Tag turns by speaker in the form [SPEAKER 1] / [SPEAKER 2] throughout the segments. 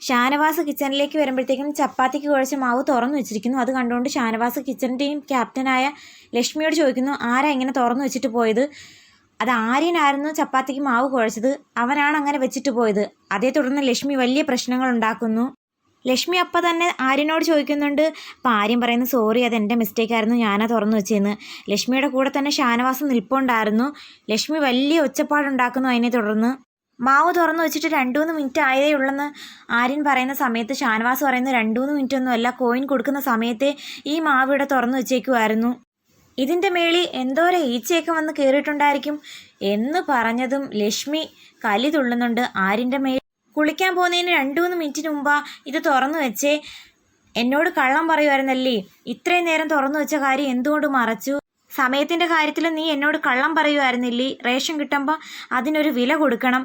[SPEAKER 1] ഷാനവാസ് കിച്ചണിലേക്ക് വരുമ്പോഴത്തേക്കും ചപ്പാത്തിക്ക് കുഴച്ച മാവ് തുറന്നു വെച്ചിരിക്കുന്നു. അത് കണ്ടുകൊണ്ട് ഷാനവാസ് കിച്ചണിന്റെയും ക്യാപ്റ്റനായ ലക്ഷ്മിയോട് ചോദിക്കുന്നു ആരാ ഇങ്ങനെ തുറന്നു വെച്ചിട്ട് പോയത്? അത് ആര്യനായിരുന്നു ചപ്പാത്തിക്ക് മാവ് കുഴച്ചത്. അവനാണ് അങ്ങനെ വെച്ചിട്ട് പോയത്. അതേ തുടർന്ന് ലക്ഷ്മി വലിയ പ്രശ്നങ്ങൾ ഉണ്ടാക്കുന്നു. ലക്ഷ്മി അപ്പം തന്നെ ആര്യനോട് ചോദിക്കുന്നുണ്ട് അപ്പം ആര്യൻ പറയുന്നു സോറി അത് എന്റെ മിസ്റ്റേക്ക് ആയിരുന്നു. ഞാനാ തുറന്നു വെച്ചതെന്ന് ലക്ഷ്മിയുടെ കൂടെ തന്നെ ഷാനവാസം നിൽപ്പുണ്ടായിരുന്നു. ലക്ഷ്മി വലിയ ഒച്ചപ്പാടുണ്ടാക്കുന്നു അതിനെ തുടർന്ന്. മാവ് തുറന്നു വെച്ചിട്ട് രണ്ടു മൂന്ന് മിനിറ്റ് ആയതേ ഉള്ളെന്ന് ആര്യൻ പറയുന്ന സമയത്ത് ഷാനവാസ് പറയുന്ന രണ്ടു മൂന്ന് മിനിറ്റ് ഒന്നുമല്ല കോയിൻ കൊടുക്കുന്ന സമയത്തെ ഈ മാവ് ഇവിടെ തുറന്നു വെച്ചേക്കുമായിരുന്നു ഇതിന്റെ മേളിൽ എന്തോരം ഈച്ചയൊക്കെ വന്ന് കയറിയിട്ടുണ്ടായിരിക്കും എന്ന് പറഞ്ഞതും ലക്ഷ്മി കലി തുള്ളുന്നുണ്ട് ആര്യന്റെ മേൽ. കുളിക്കാൻ പോകുന്നതിന് രണ്ടു മൂന്ന് മിനിറ്റിന് മുമ്പാ ഇത് തുറന്നു വെച്ചേ. എന്നോട് കള്ളം പറയുമായിരുന്നല്ലേ ഇത്രയും നേരം തുറന്നു വെച്ച കാര്യം എന്തുകൊണ്ട് മറച്ചു? സമയത്തിന്റെ കാര്യത്തിൽ നീ എന്നോട് കള്ളം പറയുമായിരുന്നില്ലേ റേഷൻ കിട്ടുമ്പോൾ അതിനൊരു വില കൊടുക്കണം.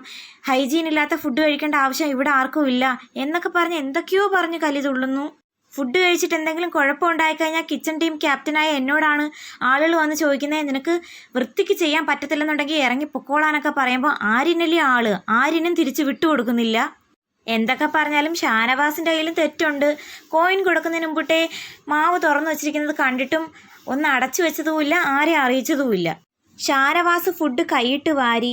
[SPEAKER 1] ഹൈജീൻ ഇല്ലാത്ത ഫുഡ് കഴിക്കേണ്ട ആവശ്യം ഇവിടെ ആർക്കും ഇല്ല. എന്നൊക്കെ പറഞ്ഞ് എന്തൊക്കെയോ പറഞ്ഞ് കലി തുള്ളുന്നു. ഫുഡ് കഴിച്ചിട്ട് എന്തെങ്കിലും കുഴപ്പമുണ്ടായി കുഴപ്പമുണ്ടായിക്കഴിഞ്ഞാൽ കിച്ചൺ ടീം ക്യാപ്റ്റനായ എന്നോടാണ് ആളുകൾ വന്ന് ചോദിക്കുന്നത് നിനക്ക് വൃത്തിക്ക് ചെയ്യാൻ പറ്റത്തില്ലെന്നുണ്ടെങ്കിൽ ഇറങ്ങി പൊക്കോളാനൊക്കെ പറയുമ്പോൾ ആരിനല്ലേ ആൾ? ആരിനും തിരിച്ച് വിട്ടുകൊടുക്കുന്നില്ല. എന്തൊക്കെ പറഞ്ഞാലും ഷാനവാസിന്റെ കയ്യിലും തെറ്റുണ്ട്. കോയിൻ കൊടുക്കുന്നതിന് മുമ്പിട്ടേ മാവ് തുറന്നു വെച്ചിരിക്കുന്നത് കണ്ടിട്ടും ഒന്ന് അടച്ചു വെച്ചതുമില്ല ആരെയും അറിയിച്ചതുമില്ല. ഷാനവാസ് ഫുഡ് കൈയിട്ട് വാരി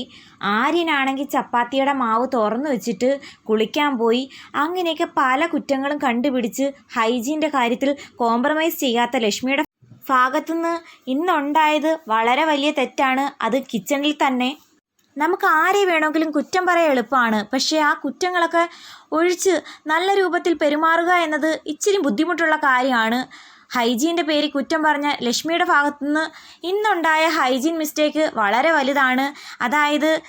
[SPEAKER 1] ആര്യനാണെങ്കിൽ ചപ്പാത്തിയുടെ മാവ് തുറന്നു വെച്ചിട്ട് കുളിക്കാൻ പോയി. അങ്ങനെയൊക്കെ പല കുറ്റങ്ങളും കണ്ടുപിടിച്ച് ഹൈജീന്റെ കാര്യത്തിൽ കോംപ്രമൈസ് ചെയ്യാത്ത ലക്ഷ്മിയുടെ ഭാഗത്തുനിന്ന് ഇന്നുണ്ടായത് വളരെ വലിയ തെറ്റാണ്. അത് കിച്ചണിൽ തന്നെ നമുക്ക് ആരെ വേണമെങ്കിലും കുറ്റം പറയാൻ എളുപ്പമാണ്. പക്ഷേ ആ കുറ്റങ്ങളൊക്കെ ഒഴിച്ച് നല്ല രൂപത്തിൽ പെരുമാറുക എന്നത് ഇച്ചിരി ബുദ്ധിമുട്ടുള്ള കാര്യമാണ്. ഹൈജീന്റെ പേരിൽ കുറ്റം പറഞ്ഞ ലക്ഷ്മിയുടെ ഭാഗത്തുനിന്ന് ഇന്നുണ്ടായ ഹൈജീൻ മിസ്റ്റേക്ക് വളരെ വലുതാണ്. അതായത്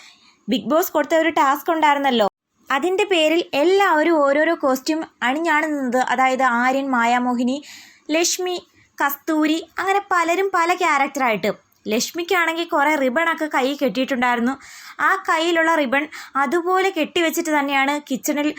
[SPEAKER 1] ബിഗ് ബോസ് കൊടുത്ത ഒരു ടാസ്ക് ഉണ്ടായിരുന്നല്ലോ. അതിന്റെ പേരിൽ എല്ലാവരും ഓരോരോ കോസ്റ്റ്യൂം അണിഞ്ഞാണ് നിന്നത് അതായത് ആര്യൻ മായാമോഹിനി ലക്ഷ്മി കസ്തൂരി അങ്ങനെ പലരും പല ക്യാരക്ടറായിട്ട്. ലക്ഷ്മിക്കാണെങ്കിൽ കുറേ റിബണൊക്കെ കൈ കെട്ടിയിട്ടുണ്ടായിരുന്നു. ആ കയ്യിലുള്ള റിബൺ അതുപോലെ കെട്ടിവെച്ചിട്ട് തന്നെയാണ് കിച്ചണിൽ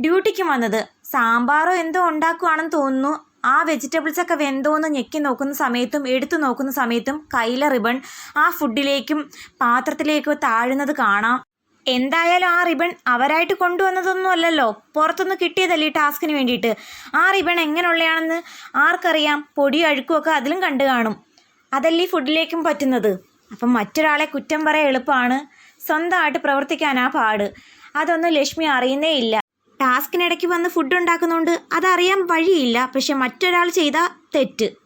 [SPEAKER 1] ഡ്യൂട്ടിക്ക് വന്നത്. സാമ്പാറോ എന്തോ ഉണ്ടാക്കുവാണെന്ന് തോന്നുന്നു. ആ വെജിറ്റബിൾസ് ഒക്കെ വെന്തോന്ന് ഞെക്കി നോക്കുന്ന സമയത്തും എടുത്തു നോക്കുന്ന സമയത്തും കയ്യിലെ റിബൺ ആ ഫുഡിലേക്കും പാത്രത്തിലേക്കും താഴുന്നത് കാണാം. എന്തായാലും ആ റിബൺ അവരായിട്ട് കൊണ്ടുവന്നതൊന്നും അല്ലല്ലോ. പുറത്തുനിന്ന് കിട്ടിയതല്ലേ ഈ ടാസ്കിന് വേണ്ടിയിട്ട്. ആ റിബൺ എങ്ങനെയുള്ളതാണെന്ന് ആർക്കറിയാം. പൊടിയും അഴുക്കുമൊക്കെ അതിലും കണ്ടു കാണും. അതല്ലേ ഫുഡിലേക്കും പറ്റുന്നത്? അപ്പം മറ്റൊരാളെ കുറ്റം പറയാൻ എളുപ്പമാണ്. സ്വന്തമായിട്ട് പ്രവർത്തിക്കാനാ പാട്. അതൊന്നും ലക്ഷ്മി അറിയുന്നേ ഇല്ല. ടാസ്കിനിടയ്ക്ക് വന്ന് ഫുഡ് ഉണ്ടാക്കുന്നതുകൊണ്ട് അതറിയാൻ വഴിയില്ല. പക്ഷെ മറ്റൊരാൾ ചെയ്ത തെറ്റ്.